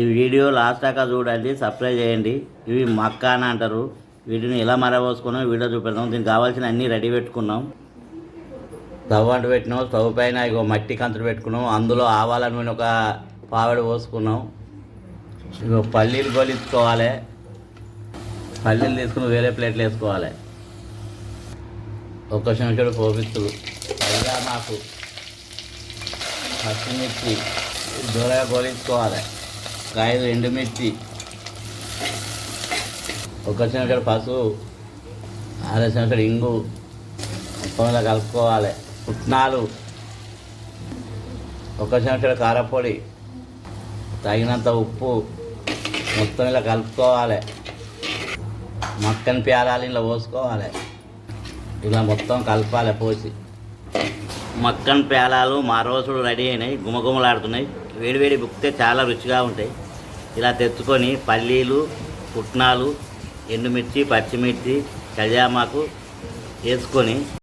ఈ video last దాకా చూడండి సబ్స్క్రైబ్ చేయండి. ఇవి మక్క అని అంటారు. వీటిని ఎలా మరపోసుకున్నాం వీడియో చూపెడతాం దీనికి కావాల్సిన అన్నీ రెడీ పెట్టుకున్నాం. స్టవ్ అంటు పెట్టినాం. స్టవ్ పైన ఇగో మట్టి కంచుడు పెట్టుకున్నాం. అందులో ఆవాల నూనె ఒక పావిడ పోసుకున్నాం. ఇగో పల్లీలు గోలించుకోవాలి. పల్లీలు తీసుకుని వేరే ప్లేట్లు వేసుకోవాలి. ఒక్క చెంచాడు పోపిస్తులు పైగా మాకు పచ్చిమిర్చి దూరగా గోలించుకోవాలి. ఒక ఐదు ఎండుమిర్చి. ఒక చిన్నకడ పసుపు అర చిన్నకడ ఇంగు. మొత్తం ఇలా కలుపుకోవాలి. పుట్నాలు ఒక చిన్నకడ కారపొడి. తగినంత ఉప్పు. మొత్తం ఇలా కలుపుకోవాలి. మక్కని ప్యాలాలు ఇలా పోసుకోవాలి. ఇలా మొత్తం కలపాలి పోసి. మక్కన్ పేలాలు మా రోజులు రెడీ అయినాయి. గుమగుమలాడుతున్నాయి. వేడివేడి బుక్తే చాలా రుచిగా ఉంటాయి. ఇలా తెచ్చుకొని పల్లీలు పుట్నాలు ఎండుమిర్చి పచ్చిమిర్చి కళ్యామాకు వేసుకొని